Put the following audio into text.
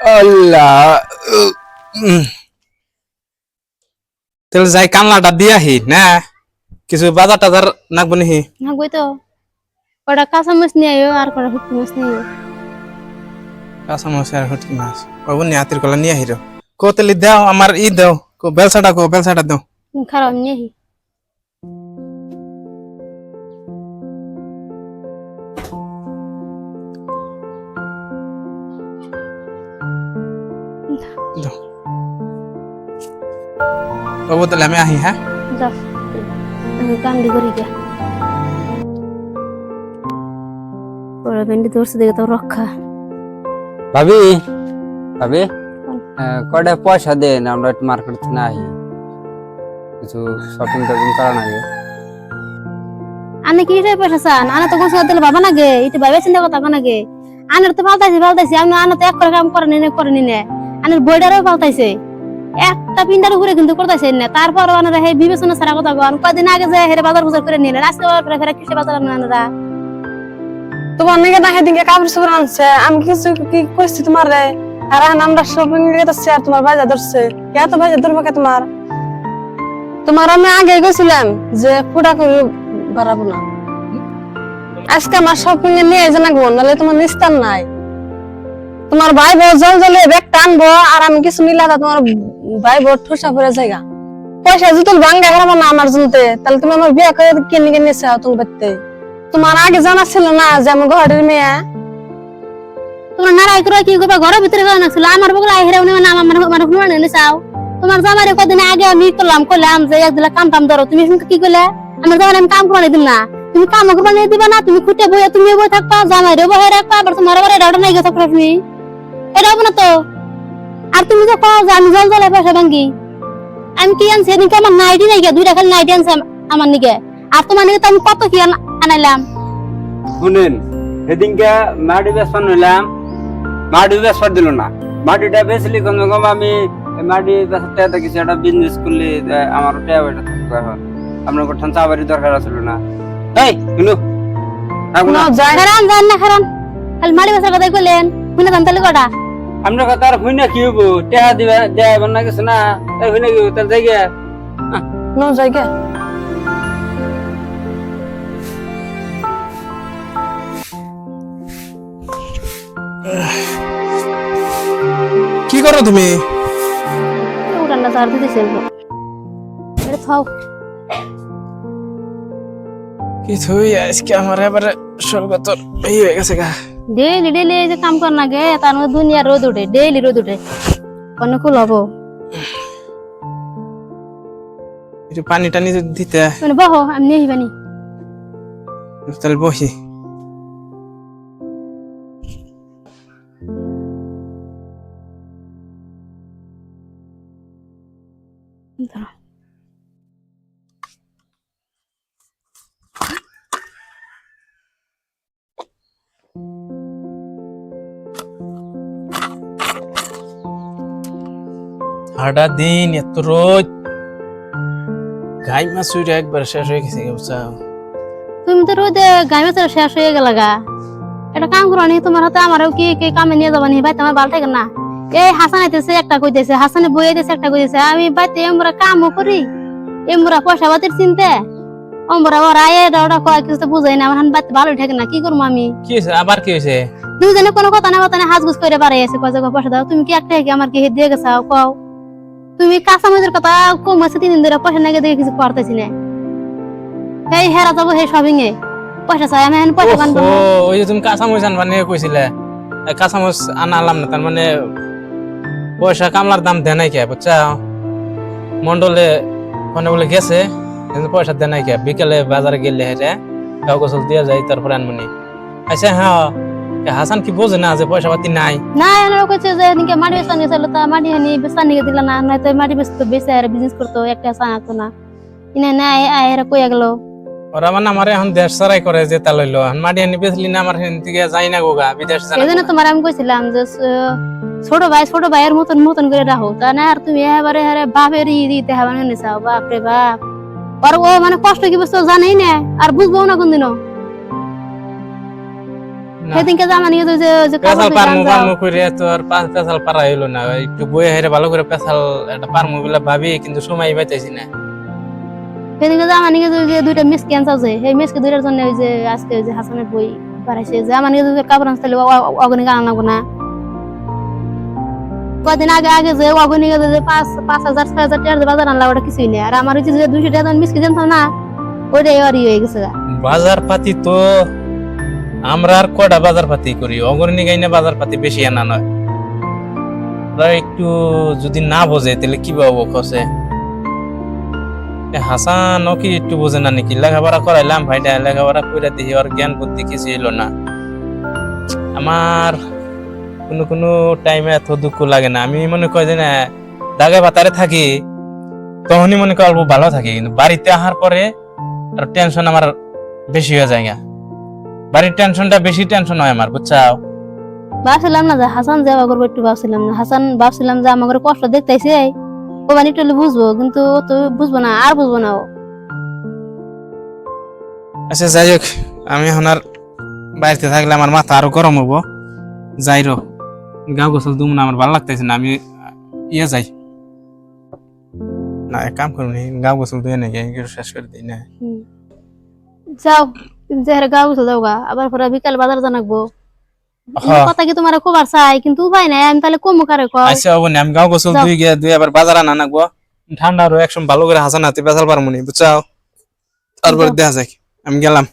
আল্লাহ। তাহলে যাই কামলাটা দিয়ে আহি না? কিছু বাজার টাজার নাকবো নিহি থাকবই তো। কটা কাঁচা মাছ নিয়ে আয়ো আর কটা শুকনো মাছ নিয়ে আয়ো কাঁচা মাছ আর হটকি মাছ। বাবু নি হাতির কলা নিয়ে আহিরো কো তাহলে দাও আমার ই দাও কো বেলসাটা কো বেলসাটা দাও। খারাপ নিয়ে আহি বাবু তাহলে আমি আহি হ্যাঁ? যাও। কান্দি করি গিয়া। বড় ভেন্ডি ধরছে দেখে তো রক্ষা। ভাবি ভাবি? কয়টা পয়সা দেন আমরা একটু মার্কেট থেকে আহি কিছু শপিং টপিং করা লাগে আনে কি পয়সা চান? আনে তো গোসল দিলে বাবা নাগে এটা ভাবে চিন্তা কথা নাগে। আনের তো পাল্টাইছে পাল্টাইছে আমি আনে তো এক করে কাম করে নিনে করে নিনে আনের বইডারও পাল্টাইছে একটা পিন্ডার উপরে কিন্তু করতেছে না। তারপর আনারা হে বিবেচনা ছাড়া কথা কন কদিন আগে যে হেরে বাজার বুজার করে নিলে আজকে আবার ফেরে কিসে বাজার আনারা? তোমার নাকি না সেদিনকে কাপড় চোপড় আনছে? আমি কিছু কি কইছি তোমার রে আর আমরা শপিং গেতেছি আর তোমার বাজার ধরছে। কে তো বাজার ধরবো কে তোমার? তোমার আমি আগে গেছিলাম যে ফুটা করে বাড়াবো না। আজকে আমার শপিং এ নিয়ে যে নাকবো নাহলে তোমার নিস্তার নাই। তোমার ভাই বউ জল জলে ব্যাগ টানবো আর আমি কিছু তো তোমার ভাই বউ ঠুসা পড়ে জায়গা পয়সা যদি ভাঙ্গা খারাপ না আমার জনতে তাহলে তুমি আমার বিয়ে করে কিনে কিনে নিয়েছে তুমি বাড়তে। তোমার আগে জানা ছিল না যে আমি ঘরের মেয়ে। তোমরা নারাই করে কি করবে? ঘরের ভিতরে করে নাছিল আমার বগলা হেরে উনি মানে আমার মানে হুন এনে চাও তোমার জামারে কদিন আগে আমি করলাম করলাম যে একদিলা কাম টাম ধরো। তুমি কি করলে? আমার জামারে আমি কাম করে দিম না। তুমি কাম করে দিবা না, তুমি খুঁটে বইয়া তুমি বই থাকবা জামাইরে বহে রাখবা, আবার তোমার আবার এটা নাই গেছে তুমি? এটা হবে না তো। আর তুমি তো কও যে আমি জল জলে পয়সা ভাঙ্গি আমি কি আনছি? এদিকে আমার নাইটি নাই গিয়া দুইটা খালি নাইটি আনছে আম- আমার নিকে আর তোমার নিকে তো আমি কত কি আন- আনাইলাম। শুনেন সেদিনকে মাটি বেসন নিলাম মাটি বেসর দিল না। মাটিটা বেচলি কমে কম আমি মাটি বেচার টাকা কিছু একটা বিজনেস করলে আমার টাকা পয়সা এখন। আপনার কোথাও চাবারি দরকার ছিল না। এই শুনু। খারান যান না খারান খালি মাড়ি বসার কথাই কইলেন। শুনে দাম তাহলে কটা? আপনার কথা আর হই না কি হব টাকা দিবে দেয় না কিছু না? তাই হই কি তার জায়গা ন জায়গা কি করো তুমি? দিতে এটা খাও। কিছুই আজকে আমার এবারে স্বর্গত এই হয়ে গেছে গা। ডেইলি ডেইলি এই যে কাম কর না গে তার মধ্যে দুনিয়া রোদ উঠে ডেইলি রোদ উঠে অনেক কুল হব? একটু পানি টানি দিতে। মানে বহো আমি নিয়ে আহিবানি তাহলে বসি সারাটা দিন এত রোদ। গাই মাছ একবার শেষ হয়ে গেছে বুঝছাও তুমি তো রোদে গায়ে তো শেষ হয়ে গেল গা। এটা কাম করো নি তোমার হাতে আমারও কি কি কামে নিয়ে যাবা নি ভাই তোমার ভালো থাকে না। এই হাসান আইতেছে একটা কইতেছে হাসানে বই আইতেছে একটা কইতেছে আমি বাইতে এমরা কামও করি এমরা পয়সা পাতির চিনতে। অমরা ওরা এটা ওটা কয় কিছু তো বুঝাই না আমার হান বাইতে ভালো থাকে না কি করব আমি? কি হয়েছে? আবার কি হয়েছে? দুজনে কোনো কথা না কথা না হাজগুজ করে বাড়াই আছে কয় পয়সা দাও তুমি কি একটা কি আমার কি দিয়ে গেছাও কও। তুমি কাঁচা মজুর কথা কম আছে তিন দিন ধরে পয়সা না দিয়ে কিছু করতেছি না। এই হেরা যাব হে শপিং এ। পয়সা চাই আমি পয়সা বান ওই যে তুমি কাঁচামরিচ আনবা নিয়ে কইছিলে। কাঁচামরিচ আনা আনলাম না তার মানে পয়সা কামলার দাম দেয় নাই কে বুঝছা? মন্ডলে কোনে বলে গেছে কিন্তু পয়সা দেয় নাই কে। বিকেলে বাজারে গেলে হেরে কাউ গোসল দিয়ে যাই তারপরে আনমনি আচ্ছা হ্যাঁ। হাসান কি বোঝে না যে পয়সা পাতি নাই না এনারা কইছে যে এদিকে মাটি বেচা নিয়ে চলো তা মাটি হানি বেচা নিয়ে দিলা না নয়তো মাটি বেচতো বেচে আর বিজনেস করতো একটা সানাতো না। ইনে না এরা কইয়া গেল। ওরা মানে আমার এখন দেশ সারাই করে যে তা লইলো মাটি আনি বেচলি না আমার হেন থেকে যাই না গোগা বিদেশ জানা এই জন্য তোমার আমি কইছিলাম যে ছোট ভাই ছোট ভাইয়ের মতন মতন করে রাখো। তা না আর তুমি এবারে হারে বাপের ই দিতে হবে না চাও বাপ রে বাপ। আর ও মানে কষ্ট কি বুঝতো জানেই না আর বুঝব না কোনদিনও। না। সেদিনকে জামা নিয়ে যে যে চোপড় পারমু পারমু করে তো আর পা- পেশাল পারা হইল না। একটু বই হেরে ভালো করে পেশাল একটা পারমু বলে ভাবি কিন্তু সময় পাইতেছি না। সেদিনকে জামা নিয়ে যে- যে দুইটা মিস ক্যান্সার আছে সেই মিসকে দুইটার জন্য ওই যে আজকে ওই যে হাসানের বই বাড়াইছে যে আমার নিয়ে যে কাপড় আনতে তাহলে অগনি গান লাগবো না। কদিন আগে আগে যে অগনি যে পাঁচ পাঁচ হাজার ছয় হাজার টাকার যে বাজার আনলা ওটা কিছুই নেই। আর আমার ওই যে দুইশো টাকা মিসকে জানতাম না ওইটাই আর ইয়ে হয়ে গেছে বাজার পাতি তো আমরা আর কটা বাজার পাতি করি? অগ্রণী গাইনে বাজার পাতি বেশি আনা নয়। ওরা একটু যদি না বোঝে, তাহলে কি পাবো খসে এ হাসান, ও কি একটু বোঝে না নাকি? লেখাপড়া করাইলাম, ভাইটা লেখাপড়া করে দেখি ওর জ্ঞান বুদ্ধি কিছু এলো না। আমার কোনো কোনো টাইমে এত দুঃখ লাগে না। আমি মনে করি যে, না, দাগে বাতারে থাকি, তখনই মনে করি অল্প ভালো থাকি, কিন্তু বাড়িতে আসার পরে আর টেনশন আমার বেশি হয়ে যায়। বাড়ির টেনশনটা বেশি টেনশন হয় আমার বুঝছাও? ভাবছিলাম না যে হাসান যাওয়া করব একটু ভাবছিলাম না। হাসান ভাবছিলাম যে আমার কষ্ট দেখতেছে ও মানে একটু হলে বুঝব কিন্তু ও তো বুঝব না আর বুঝব না ও। আচ্ছা যাই হোক আমি এখন আর বাড়িতে থাকলে আমার মাথা আরও গরম হব। যাই রো গাও গোসল দুম না আমার ভালো লাগতেছে না আমি ইয়ে যাই। না এক কাম করুন গাও গোসল দিয়ে নাকি শেষ করে দিই না? যাও। তুমি যে হারে যাও গা আবার পরে বিকাল বাজার জানাকবো। কথা কি তোমার খবর চাই কিন্তু উপায় নাই আমি তাহলে কম কারে কয়? আচ্ছা হব না আমি গাও গোসল দুই গিয়ে দুই আবার বাজার আনা নাকবো ঠান্ডা আরও একসময় ভালো করে হাসান হাতে বেসাল পারমুনি বুঝছাও? তারপরে দেখা যাক আমি গেলাম।